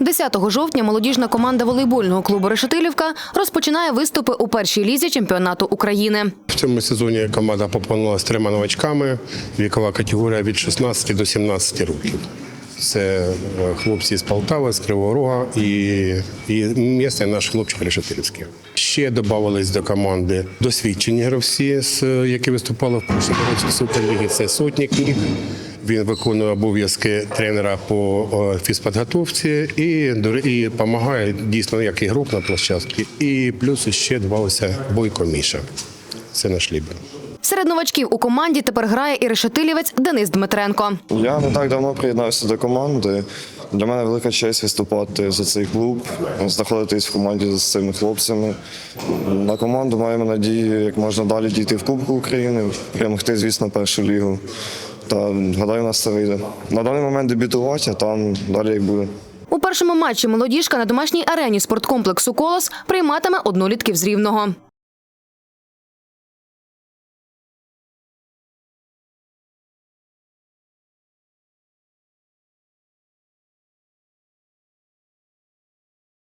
10 жовтня молодіжна команда волейбольного клубу Решетилівка розпочинає виступи у першій лізі чемпіонату України. В цьому сезоні команда поповнилася трьома новачками. Вікова категорія від 16 до 17 років. Це е, хлопці з Полтави, з Кривого Рога і, і місце наш хлопчик Решетилівський. Ще додавались до команди досвідчені гравці, які виступали в прошлому році Суперліги. Це сотник Нік. Він виконує обов'язки тренера по фізпідготовці і, і допомагає дійсно як ігрок на площадці. І плюс ще додавався Бойко Міша. Це наш лібер. Серед новачків у команді тепер грає і решетилівець Денис Дмитренко. Я не так давно приєднався до команди. Для мене велика честь виступати за цей клуб, знаходитись в команді з цими хлопцями. На команду маємо надію, як можна далі дійти в Кубку України, перемогти, звісно, першу лігу. Та гадаю, у нас це вийде. На даний момент дебютувати, а там далі як буде. У першому матчі молодіжка на домашній арені спорткомплексу Колос прийматиме однолітків з рівного.